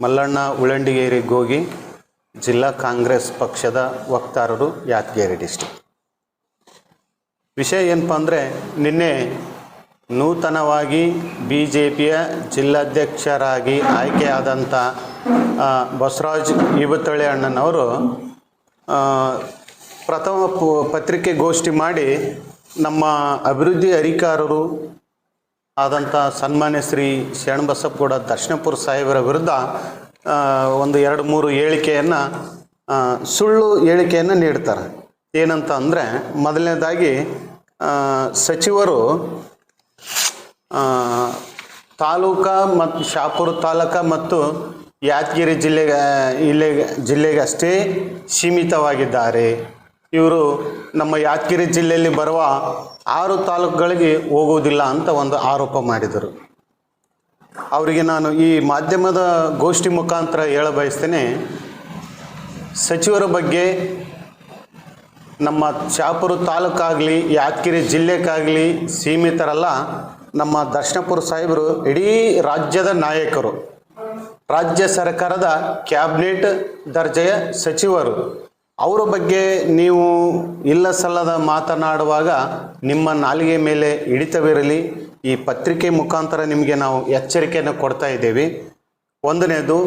ಮಲ್ಲಣ್ಣ ಉಳಂಡಿಗೇರಿ ಗೋಗಿ ಜಿಲ್ಲಾ ಕಾಂಗ್ರೆಸ್ ಪಕ್ಷದ ವಕ್ತಾರರು ಯಾದಗಿರಿ ಡಿಸ್ಟಿಕ್. ವಿಷಯ ಏನಪ್ಪ ಅಂದರೆ ನಿನ್ನೆ ನೂತನವಾಗಿ ಬಿ ಜೆ ಪಿಯ ಜಿಲ್ಲಾಧ್ಯಕ್ಷರಾಗಿ ಆಯ್ಕೆಯಾದಂಥ ಬಸವರಾಜ್ ಇಬತಳ್ಳಿ ಅಣ್ಣನವರು ಪ್ರಥಮ ಪತ್ರಿಕೆಗೋಷ್ಠಿ ಮಾಡಿ ನಮ್ಮ ಅಭಿವೃದ್ಧಿ ಅಧಿಕಾರರು ಆದಂಥ ಸನ್ಮಾನ್ಯ ಶ್ರೀ ಶರಣಬಸಪ್ಪಗೌಡ ದರ್ಶನಪುರ ಸಾಹೇಬರ ವಿರುದ್ಧ ಒಂದು ಎರಡು ಮೂರು ಹೇಳಿಕೆಯನ್ನು ಸುಳ್ಳು ಹೇಳಿಕೆಯನ್ನು ನೀಡ್ತಾರೆ. ಏನಂತ ಅಂದರೆ, ಮೊದಲನೇದಾಗಿ ಸಚಿವರು ತಾಲೂಕಾ ಮತ್ತು ಶಾಪುರ ತಾಲೂಕ ಮತ್ತು ಯಾದಗಿರಿ ಜಿಲ್ಲೆಗೆ ಇಲ್ಲೇ, ಜಿಲ್ಲೆಗೆ ಅಷ್ಟೇ ಸೀಮಿತವಾಗಿದ್ದಾರೆ. ಇವರು ನಮ್ಮ ಯಾದಗಿರಿ ಜಿಲ್ಲೆಯಲ್ಲಿ ಬರುವ ಆರು ತಾಲೂಕುಗಳಿಗೆ ಹೋಗುವುದಿಲ್ಲ ಅಂತ ಒಂದು ಆರೋಪ ಮಾಡಿದರು. ಅವರಿಗೆ ನಾನು ಈ ಮಾಧ್ಯಮದ ಗೋಷ್ಠಿ ಮುಖಾಂತರ ಹೇಳ ಬಯಸ್ತೇನೆ, ಸಚಿವರ ಬಗ್ಗೆ ನಮ್ಮ ಚಾಪುರು ತಾಲೂಕಾಗಲಿ, ಯಾದಗಿರಿ ಜಿಲ್ಲೆಗಾಗಲಿ ಸೀಮಿತರಲ್ಲ, ನಮ್ಮ ದರ್ಶನಪುರ ಸಾಹೇಬರು ಇಡೀ ರಾಜ್ಯದ ನಾಯಕರು, ರಾಜ್ಯ ಸರ್ಕಾರದ ಕ್ಯಾಬಿನೆಟ್ ದರ್ಜೆಯ ಸಚಿವರು. ಅವರ ಬಗ್ಗೆ ನೀವು ಇಲ್ಲ ಸಲ್ಲದ ಮಾತನಾಡುವಾಗ ನಿಮ್ಮ ನಾಲಿಗೆ ಮೇಲೆ ಹಿಡಿತವಿರಲಿ. ಈ ಪತ್ರಿಕೆ ಮುಖಾಂತರ ನಿಮಗೆ ನಾವು ಎಚ್ಚರಿಕೆಯನ್ನು ಕೊಡ್ತಾ ಇದ್ದೇವೆ. ಒಂದನೇದು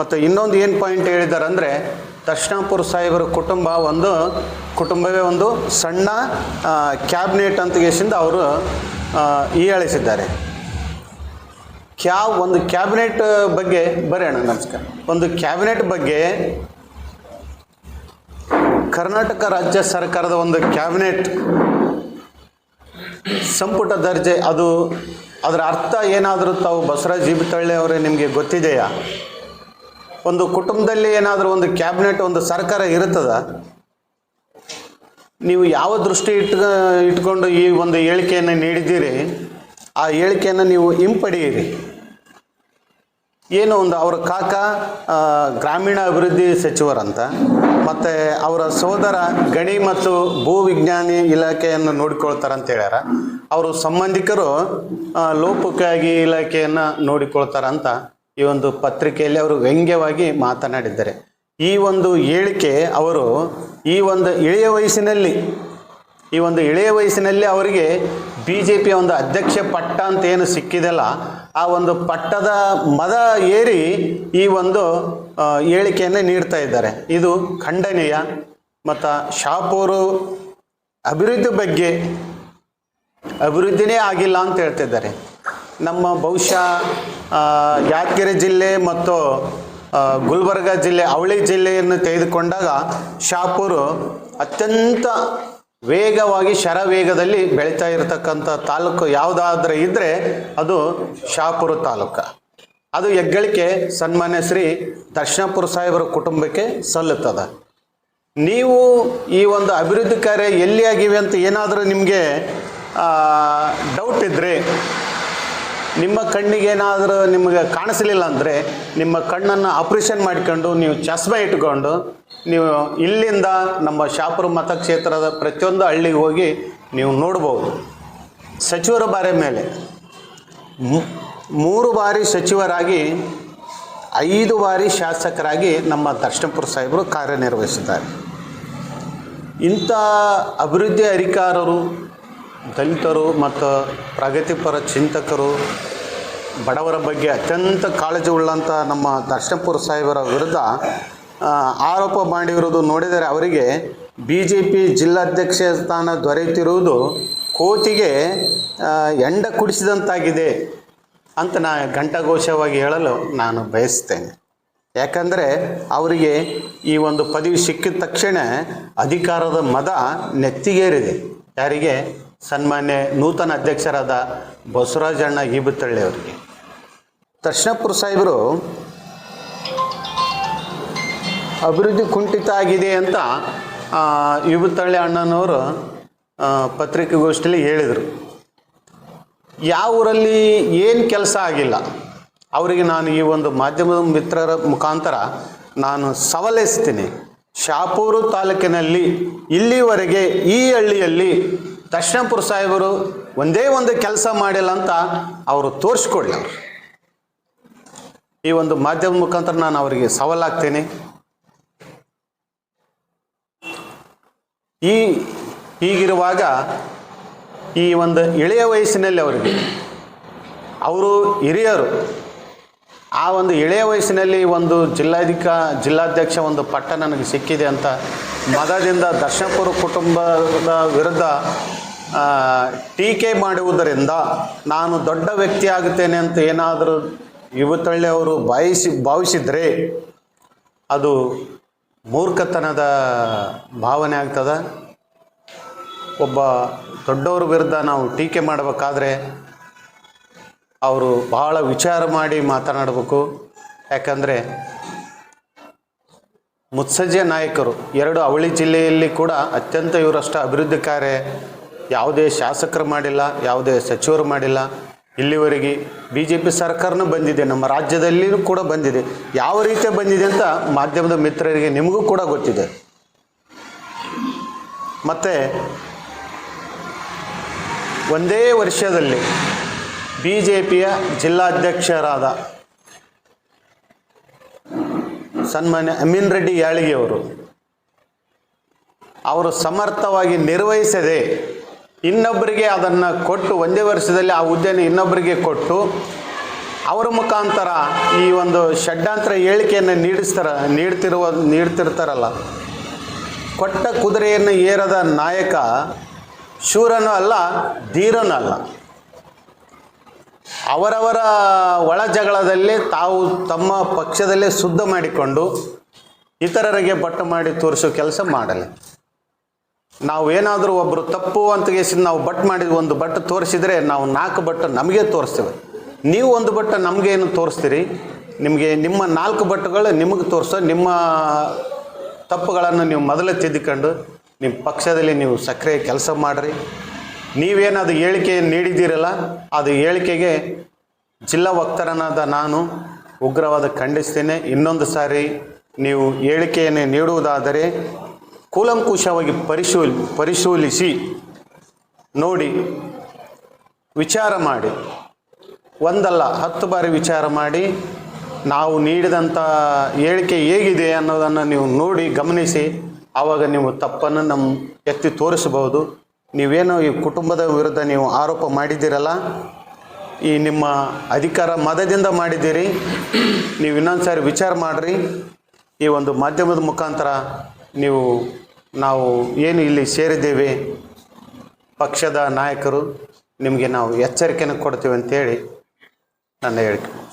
ಮತ್ತು ಇನ್ನೊಂದು ಏನು ಪಾಯಿಂಟ್ ಹೇಳಿದ್ದಾರೆ ಅಂದರೆ ದರ್ಶನಾಪುರ ಸಾಹೇಬರ ಕುಟುಂಬ ಒಂದು, ಕುಟುಂಬವೇ ಒಂದು ಸಣ್ಣ ಕ್ಯಾಬಿನೆಟ್ ಅಂತ ಕೇಸಿಂದ ಅವರು ಹೇಳಿಸಿದ್ದಾರೆ ಕ್ಯಾ, ಒಂದು ಕ್ಯಾಬಿನೆಟ್ ಬಗ್ಗೆ ಬರೆಯೋಣ, ನಮಸ್ಕಾರ. ಒಂದು ಕ್ಯಾಬಿನೆಟ್ ಬಗ್ಗೆ ಕರ್ನಾಟಕ ರಾಜ್ಯ ಸರ್ಕಾರದ ಒಂದು ಕ್ಯಾಬಿನೆಟ್ ಸಂಪುಟ ದರ್ಜೆ, ಅದು ಅದರ ಅರ್ಥ ಏನಾದರೂ ತಾವು ಬಸವರಾಜ್ ಜೀಬಿತಳ್ಳಿ ಅವರೇ ನಿಮಗೆ ಗೊತ್ತಿದೆಯಾ? ಒಂದು ಕುಟುಂಬದಲ್ಲಿ ಏನಾದರೂ ಒಂದು ಕ್ಯಾಬಿನೆಟ್, ಒಂದು ಸರ್ಕಾರ ಇರುತ್ತದ? ನೀವು ಯಾವ ದೃಷ್ಟಿ ಇಟ್ಕ, ಇಟ್ಕೊಂಡು ಈ ಒಂದು ಹೇಳಿಕೆಯನ್ನು ನೀಡಿದ್ದೀರಿ? ಆ ಹೇಳಿಕೆಯನ್ನು ನೀವು ಹಿಂಪಡೆಯಿರಿ. ಏನು ಒಂದು ಅವರ ಕಾಕ ಗ್ರಾಮೀಣ ಅಭಿವೃದ್ಧಿ ಸಚಿವರಂತ, ಮತ್ತು ಅವರ ಸೋದರ ಗಣಿ ಮತ್ತು ಭೂ ವಿಜ್ಞಾನಿ ಇಲಾಖೆಯನ್ನು ನೋಡಿಕೊಳ್ತಾರಂತ ಹೇಳ್ಯಾರ ಅವರು ಸಂಬಂಧಿಕರು ಲೋಪಕ್ಕಾಗಿ ಇಲಾಖೆಯನ್ನು ನೋಡಿಕೊಳ್ತಾರಂತ ಈ ಒಂದು ಪತ್ರಿಕೆಯಲ್ಲಿ ಅವರು ವ್ಯಂಗ್ಯವಾಗಿ ಮಾತನಾಡಿದ್ದಾರೆ. ಈ ಒಂದು ಹೇಳಿಕೆ ಅವರು ಈ ಒಂದು ಇಳಿಯ ವಯಸ್ಸಿನಲ್ಲಿ, ಈ ಒಂದು ಇಳೆಯ ವಯಸ್ಸಿನಲ್ಲಿ ಅವರಿಗೆ ಬಿ ಜೆ ಪಿಯ ಒಂದು ಅಧ್ಯಕ್ಷ ಪಟ್ಟ ಅಂತ ಏನು ಸಿಕ್ಕಿದೆಲ್ಲ ಆ ಒಂದು ಪಟ್ಟದ ಮದ ಏರಿ ಈ ಒಂದು ಹೇಳಿಕೆಯನ್ನು ನೀಡ್ತಾ ಇದ್ದಾರೆ. ಇದು ಖಂಡನೀಯ ಮತ್ತು ಶಾಪೂರು ಅಭಿವೃದ್ಧಿ ಬಗ್ಗೆ ಅಭಿವೃದ್ಧಿನೇ ಆಗಿಲ್ಲ ಅಂತ ಹೇಳ್ತಿದ್ದಾರೆ. ನಮ್ಮ ಬಹುಶಃ ಯಾದಗಿರಿ ಜಿಲ್ಲೆ ಮತ್ತು ಗುಲ್ಬರ್ಗ ಜಿಲ್ಲೆ, ಅವಳಿ ಜಿಲ್ಲೆಯನ್ನು ತೆಗೆದುಕೊಂಡಾಗ ಶಾಪೂರು ಅತ್ಯಂತ ವೇಗವಾಗಿ ಶರವೇಗದಲ್ಲಿ ಬೆಳೀತಾ ಇರತಕ್ಕಂಥ ತಾಲೂಕು ಯಾವುದಾದ್ರೆ ಇದ್ದರೆ ಅದು ಶಾಪುರ ತಾಲೂಕು. ಅದು ಹೆಗ್ಗಳಿಕೆ ಸನ್ಮಾನ್ಯ ಶ್ರೀ ದರ್ಶನಪುರ ಸಾಹೇಬರ ಕುಟುಂಬಕ್ಕೆ ಸಲ್ಲುತ್ತದೆ. ನೀವು ಈ ಒಂದು ಅಭಿವೃದ್ಧಿ ಕಾರ್ಯ ಎಲ್ಲಿ ಆಗಿವೆ ಅಂತ ಏನಾದರೂ ನಿಮಗೆ ಡೌಟ್ ಇದ್ದರೆ ನಿಮ್ಮ ಕಣ್ಣಿಗೆ ಏನಾದರೂ ನಿಮಗೆ ಕಾಣಿಸಲಿಲ್ಲ ಅಂದರೆ ನಿಮ್ಮ ಕಣ್ಣನ್ನು ಆಪ್ರೇಷನ್ ಮಾಡಿಕೊಂಡು ನೀವು ಚಸ್ಮಾ ಇಟ್ಕೊಂಡು ನೀವು ಇಲ್ಲಿಂದ ನಮ್ಮ ಶಾಪುರ ಮತಕ್ಷೇತ್ರದ ಪ್ರತಿಯೊಂದು ಹಳ್ಳಿಗೆ ಹೋಗಿ ನೀವು ನೋಡ್ಬೋದು. ಸಚಿವರ ಬಾರಿ ಮೇಲೆ ಮೂರು ಬಾರಿ ಸಚಿವರಾಗಿ, ಐದು ಬಾರಿ ಶಾಸಕರಾಗಿ ನಮ್ಮ ದರ್ಶನಪುರ ಸಾಹೇಬರು ಕಾರ್ಯನಿರ್ವಹಿಸಿದ್ದಾರೆ. ಇಂಥ ಅಭಿವೃದ್ಧಿ ಅಧಿಕಾರರು, ದಲಿತರು ಮತ್ತು ಪ್ರಗತಿಪರ ಚಿಂತಕರು, ಬಡವರ ಬಗ್ಗೆ ಅತ್ಯಂತ ಕಾಳಜಿ ಉಳ್ಳಂಥ ನಮ್ಮ ದರ್ಶನಪುರ ಸಾಹೇಬರ ವಿರುದ್ಧ ಆರೋಪ ಮಾಡಿರುವುದು ನೋಡಿದರೆ ಅವರಿಗೆ ಬಿ ಜೆ ಪಿ ಜಿಲ್ಲಾಧ್ಯಕ್ಷ ಸ್ಥಾನ ದೊರೆಯುತ್ತಿರುವುದು ಕೋತಿಗೆ ಎಂಡ ಕುಡಿಸಿದಂತಾಗಿದೆ ಅಂತ ನಾ ಘಂಟಾಘೋಷವಾಗಿ ಹೇಳಲು ನಾನು ಬಯಸ್ತೇನೆ. ಯಾಕಂದರೆ ಅವರಿಗೆ ಈ ಒಂದು ಪದವಿ ಸಿಕ್ಕಿದ ತಕ್ಷಣ ಅಧಿಕಾರದ ಮದ ನೆತ್ತಿಗೇರಿದೆ. ಯಾರಿಗೆ? ಸನ್ಮಾನ್ಯ ನೂತನ ಅಧ್ಯಕ್ಷರಾದ ಬಸವರಾಜಣ್ಣ ಈಬತ್ತಳ್ಳಿ ಅವರಿಗೆ. ದರ್ಶನಪುರ ಸಾಹೇಬರು ಅಭಿವೃದ್ಧಿ ಕುಂಠಿತ ಆಗಿದೆ ಅಂತ ಆ, ಈಬತ್ತಳ್ಳಿ ಅಣ್ಣನವರು ಪತ್ರಿಕೆಗೋಷ್ಠಿಯಲ್ಲಿ ಹೇಳಿದರು. ಯಾವ ಊರಲ್ಲಿ ಏನು ಕೆಲಸ ಆಗಿಲ್ಲ ಅವರಿಗೆ ನಾನು ಈ ಒಂದು ಮಾಧ್ಯಮದ ಮಿತ್ರರ ಮುಖಾಂತರ ನಾನು ಸವಲಿಸ್ತೀನಿ. ಶಾಪೂರು ತಾಲೂಕಿನಲ್ಲಿ ಇಲ್ಲಿವರೆಗೆ ಈ ಹಳ್ಳಿಯಲ್ಲಿ ದಕ್ಷಿಣಪುರ ಸಾಹೇಬರು ಒಂದೇ ಒಂದು ಕೆಲಸ ಮಾಡಿಲ್ಲ ಅಂತ ಅವರು ತೋರಿಸ್ಕೊಡ್ಲಿ ಈ ಒಂದು ಮಾಧ್ಯಮದ ಮುಖಾಂತರ ನಾನು ಅವರಿಗೆ ಸವಾಲಾಗ್ತೇನೆ. ಈ ಹೀಗಿರುವಾಗ ಈ ಒಂದು ಎಳೆಯ ವಯಸ್ಸಿನಲ್ಲಿ ಅವರಿಗೆ, ಅವರು ಹಿರಿಯರು, ಆ ಒಂದು ಎಳೆಯ ವಯಸ್ಸಿನಲ್ಲಿ ಒಂದು ಜಿಲ್ಲಾಧಿಕ, ಜಿಲ್ಲಾಧ್ಯಕ್ಷ ಒಂದು ಪಟ್ಟ ನನಗೆ ಸಿಕ್ಕಿದೆ ಅಂತ ಮಗದಿಂದ ದರ್ಶನಪುರ ಕುಟುಂಬದ ವಿರುದ್ಧ ಟೀಕೆ ಮಾಡುವುದರಿಂದ ನಾನು ದೊಡ್ಡ ವ್ಯಕ್ತಿ ಆಗುತ್ತೇನೆ ಅಂತ ಏನಾದರೂ ಯುವತಳ್ಳಿ ಅವರು ಭಾವಿಸಿ ಭಾವಿಸಿದರೆ ಅದು ಮೂರ್ಖತನದ ಭಾವನೆ ಆಗ್ತದೆ? ಒಬ್ಬ ದೊಡ್ಡವ್ರ ವಿರುದ್ಧ ನಾವು ಟೀಕೆ ಮಾಡಬೇಕಾದ್ರೆ ಅವರು ಬಹಳ ವಿಚಾರ ಮಾಡಿ ಮಾತನಾಡಬೇಕು. ಯಾಕಂದರೆ ಮುತ್ಸಜ್ಜೆ ನಾಯಕರು, ಎರಡು ಅವಳಿ ಜಿಲ್ಲೆಯಲ್ಲಿ ಕೂಡ ಅತ್ಯಂತ ಇವರಷ್ಟು ಅಭಿವೃದ್ಧಿ ಕಾರ್ಯ ಯಾವುದೇ ಶಾಸಕರು ಮಾಡಿಲ್ಲ, ಯಾವುದೇ ಸಚಿವರು ಮಾಡಿಲ್ಲ. ಇಲ್ಲಿವರೆಗೆ ಬಿ ಜೆ ಪಿ ಸರ್ಕಾರನೂ ಬಂದಿದೆ, ನಮ್ಮ ರಾಜ್ಯದಲ್ಲಿಯೂ ಕೂಡ ಬಂದಿದೆ. ಯಾವ ರೀತಿ ಬಂದಿದೆ ಅಂತ ಮಾಧ್ಯಮದ ಮಿತ್ರರಿಗೆ ನಿಮಗೂ ಕೂಡ ಗೊತ್ತಿದೆ. ಮತ್ತು ಒಂದೇ ವರ್ಷದಲ್ಲಿ ಬಿ ಜೆ ಪಿಯ ಜಿಲ್ಲಾಧ್ಯಕ್ಷರಾದ ಸನ್ಮಾನ್ಯ ಅಮೀನ್ ರೆಡ್ಡಿ ಯಾಳಿಗೆಯವರು, ಅವರು ಸಮರ್ಥವಾಗಿ ನಿರ್ವಹಿಸದೆ ಇನ್ನೊಬ್ಬರಿಗೆ ಅದನ್ನು ಕೊಟ್ಟು, ಒಂದೇ ವರ್ಷದಲ್ಲಿ ಆ ಹುದ್ದೆಯನ್ನು ಇನ್ನೊಬ್ಬರಿಗೆ ಕೊಟ್ಟು, ಅವರ ಮುಖಾಂತರ ಈ ಒಂದು ಷಡ್ಡಾಂತರ ಹೇಳಿಕೆಯನ್ನು ನೀಡಿಸ್ತಾರ, ನೀಡ್ತಿರುವ, ನೀಡ್ತಿರ್ತಾರಲ್ಲ. ಕೊಟ್ಟ ಕುದುರೆಯನ್ನು ಏರದ ನಾಯಕ ಶೂರನೂ ಅಲ್ಲ, ಧೀರನೂ ಅಲ್ಲ. ಅವರವರ ಒಳ ಜಗಳದಲ್ಲಿ ತಾವು ತಮ್ಮ ಪಕ್ಷದಲ್ಲೇ ಶುದ್ಧ ಮಾಡಿಕೊಂಡು, ಇತರರಿಗೆ ಬಟ್ಟು ಮಾಡಿ ತೋರಿಸೋ ಕೆಲಸ ಮಾಡಲಿ ನಾವು ಏನಾದರೂ ಒಬ್ಬರು ತಪ್ಪು ಅಂತ ಕೇಸಿ ನಾವು ಬಟ್ ಮಾಡಿದ ಒಂದು ಬಟ್ಟು ತೋರಿಸಿದರೆ ನಾವು ನಾಲ್ಕು ಬಟ್ಟು ನಮಗೆ ತೋರಿಸ್ತೇವೆ. ನೀವು ಒಂದು ಬಟ್ಟು ನಮಗೇನು ತೋರಿಸ್ತೀರಿ? ನಿಮಗೆ ನಿಮ್ಮ ನಾಲ್ಕು ಬಟ್ಟುಗಳು ನಿಮಗೆ ತೋರಿಸೋ ನಿಮ್ಮ ತಪ್ಪುಗಳನ್ನು ನೀವು ಮೊದಲೇ ತಿದ್ದುಕೊಂಡು ನಿಮ್ಮ ಪಕ್ಷದಲ್ಲಿ ನೀವು ಸಕ್ರಿಯ ಕೆಲಸ ಮಾಡಿರಿ. ನೀವೇನದು ಹೇಳಿಕೆ ನೀಡಿದ್ದೀರಲ್ಲ, ಅದು ಹೇಳಿಕೆಗೆ ಜಿಲ್ಲಾ ವಕ್ತಾರನಾದ ನಾನು ಉಗ್ರವಾದ ಖಂಡಿಸ್ತೇನೆ. ಇನ್ನೊಂದು ಸಾರಿ ನೀವು ಹೇಳಿಕೆಯನ್ನು ನೀಡುವುದಾದರೆ ಕೂಲಂಕುಷವಾಗಿ ಪರಿಶೀಲ್, ಪರಿಶೀಲಿಸಿ ನೋಡಿ, ವಿಚಾರ ಮಾಡಿ. ಒಂದಲ್ಲ, ಹತ್ತು ಬಾರಿ ವಿಚಾರ ಮಾಡಿ, ನಾವು ನೀಡಿದಂಥ ಹೇಳಿಕೆ ಹೇಗಿದೆ ಅನ್ನೋದನ್ನು ನೀವು ನೋಡಿ ಗಮನಿಸಿ, ಆವಾಗ ನೀವು ತಪ್ಪನ್ನು ನಮ್ಮ ಎತ್ತಿ ತೋರಿಸಬಹುದು. ನೀವೇನೋ ಈ ಕುಟುಂಬದ ವಿರುದ್ಧ ನೀವು ಆರೋಪ ಮಾಡಿದ್ದೀರಲ್ಲ, ಈ ನಿಮ್ಮ ಅಧಿಕಾರ ಮದದಿಂದ ಮಾಡಿದ್ದೀರಿ, ನೀವು ಇನ್ನೊಂದು ಸಾರಿ ವಿಚಾರ ಮಾಡಿರಿ. ಈ ಒಂದು ಮಾಧ್ಯಮದ ಮುಖಾಂತರ ನೀವು ನಾವು ಏನು ಇಲ್ಲಿ ಸೇರಿದ್ದೇವೆ? ಪಕ್ಷದ ನಾಯಕರು ನಿಮಗೆ ನಾವು ಎಚ್ಚರಿಕೆಯನ್ನು ಕೊಡ್ತೀವಿ ಅಂತೇಳಿ ನನ್ನ ಹೇಳಿಕೆ.